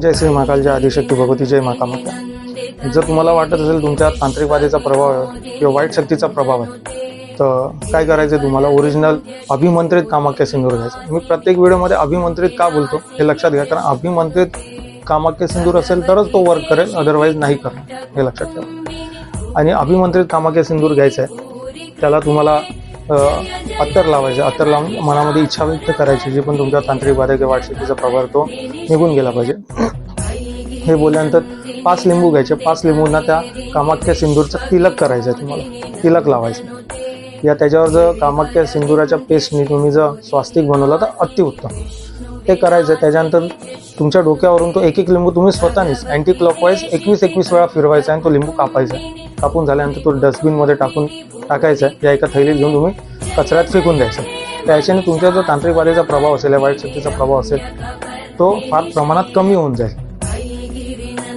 जय श्री महाकाल जय आदिशक्ती भगवती जय महाकामाता जर तुम्हाला वाटत असेल तुमच्या तांत्रिकवादीचा प्रभाव आहे किंवा वाईट शक्तीचा प्रभाव आहे तर काय करायचं आहे तुम्हाला? ओरिजिनल अभिमंत्रित कामाख्या सिंदूर घ्यायचं मी प्रत्येक व्हिडिओमध्ये अभिमंत्रित का बोलतो हे लक्षात घ्या कारण अभिमंत्रित कामाख्या सिंदूर असेल तरच तो वर्क करेल अदरवाईज नाही करणार. हे लक्षात ठेवा. आणि अभिमंत्रित कामाख्या सिंदूर घ्यायचं आहे त्याला तुम्हाला अत्तर लावायचं अत्तर लावून मनामध्ये इच्छा व्यक्त करायची जी पण तुमच्या तांत्रिक बाधा किंवा वाईट तो निघून गेला पाहिजे. हे बोलल्यानंतर पाच लिंबू घ्यायचे. पाच लिंबूंना त्या कामाख्या सिंदूरचं तिलक करायचं आहे तुम्हाला. तिलक लावायचं. या त्याच्यावर जर कामाख्या सिंदुराच्या पेस्टनी तुम्ही जर स्वास्तिक बनवलं तर अतिउत्तम. ते करायचं. त्याच्यानंतर तुमच्या डोक्यावरून तो एक एक लिंबू तुम्ही स्वतःनीच अँटी क्लॉकवाईज एकवीस एकवीस वेळा फिरवायचा आणि तो लिंबू कापायचा. कापून झाल्यानंतर तो डस्टबिनमध्ये टाकून टाकायचा. या एका थैलीत घेऊन तुम्ही कचऱ्यात फेकून द्यायचा. त्या ह्याच्याने तुमच्या जो तांत्रिक बाधेचा प्रभाव असेल या वाईट शक्तीचा प्रभाव असेल तो फार प्रमाणात कमी होऊन जाईल.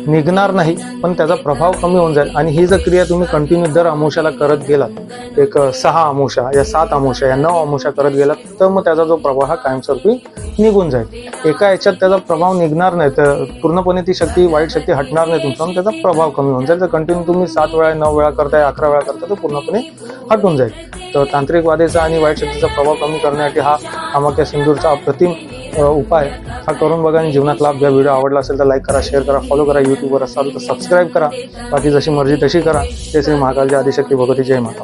निघणार नाही पण त्याचा प्रभाव कमी होऊन जाईल. आणि ही जर क्रिया तुम्ही कंटिन्यू दर अमोशाला करत गेलात एक सहा अमोशा या सात अमोशा या नऊ अमोशा करत गेलात तर मग त्याचा जो प्रभाव हा कायमस्वरूपी निघून जाईल. एका याच्यात त्याचा प्रभाव निघणार नाही तर पूर्णपणे ती शक्ती वाईट शक्ती हटणार नाही तुमचा आणि त्याचा प्रभाव कमी होऊन जाईल. तर कंटिन्यू तुम्ही सात वेळा नऊ वेळा करताय अकरा वेळा करताय तो पूर्णपणे हटून जाईल. तर तांत्रिकवादेचा आणि वाईट शक्तीचा प्रभाव कमी करण्यासाठी हा कामाख्या सिंदूरचा अप्रतिम उपाय हा करून बघा आणि जीवनात लाभ घ्या व्हिडिओ आवडला असेल तर लाईक करा शेअर करा फॉलो करा यूट्यूबवर असाल तर सबस्क्राईब करा. बाकी जशी मर्जी तशी करा. ते श्री महाकालच्या आदिशक्ती भगवती. जय माता.